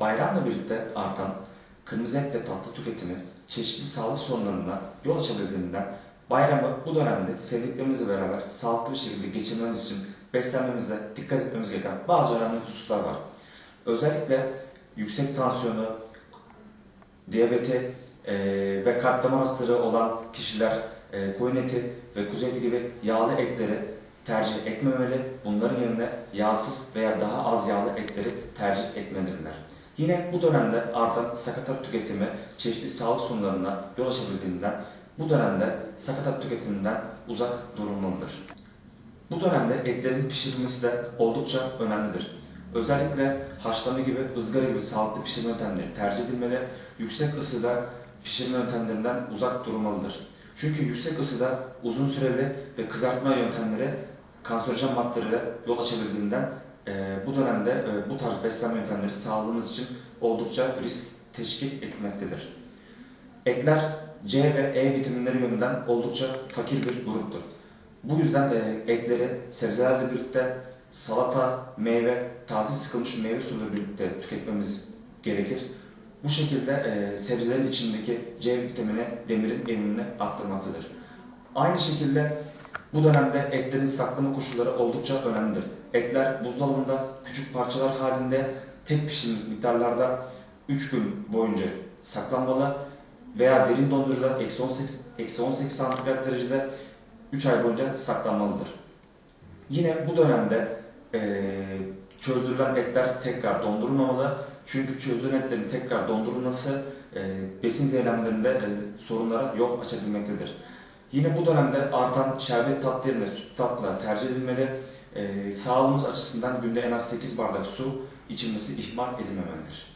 Bayramla birlikte artan kırmızı et ve tatlı tüketimi çeşitli sağlık sorunlarına yol açabildiğinden bayramı bu dönemde sevdiklerimizle beraber sağlıklı bir şekilde geçirmemiz için beslenmemize dikkat etmemiz gereken bazı önemli hususlar var. Özellikle yüksek tansiyonu, diyabeti e, ve kalp damar hastalığı olan kişiler e, koyun eti ve kuzu eti gibi yağlı etleri tercih etmemeli. Bunların yerine yağsız veya daha az yağlı etleri tercih etmelidirler. Yine bu dönemde artan sakatat tüketimi çeşitli sağlık sorunlarına yol açabildiğinden bu dönemde sakatat tüketiminden uzak durulmalıdır. Bu dönemde etlerin pişirilmesi de oldukça önemlidir. Özellikle haşlama gibi, ızgara gibi sağlıklı pişirme yöntemleri tercih edilmeli. Yüksek ısıda pişirme yöntemlerinden uzak durulmalıdır. Çünkü yüksek ısıda uzun süreli ve kızartma yöntemleri kanserojen maddelere yol açabildiğinden e, bu dönemde e, bu tarz beslenme yöntemleri sağlığımız için oldukça risk teşkil etmektedir. Etler C ve E vitaminleri yönünden oldukça fakir bir gruptur. Bu yüzden e, etleri sebzelerle birlikte salata, meyve, taze sıkılmış meyve suyuyla birlikte tüketmemiz gerekir. Bu şekilde e, sebzelerin içindeki C vitamini demirin emimini arttırmaktadır. Aynı şekilde bu dönemde etlerin saklama koşulları oldukça önemlidir. Etler buzdolabında küçük parçalar halinde tek pişimlik miktarlarda 3 gün boyunca saklanmalı veya derin dondurucuda eksi 18, eksi 18 santigrat derecede 3 ay boyunca saklanmalıdır. Yine bu dönemde eee, çözdürülen etler tekrar dondurulmamalı. Çünkü çözülen etlerin tekrar dondurulması eee, besin zehirlenmelerinde eee, sorunlara yol açabilmektedir. Yine bu dönemde artan şerbet tatlı süt tatlı tercih edilmeli. Eee, sağlığımız açısından günde en az 8 bardak su içilmesi ihmal edilmemelidir.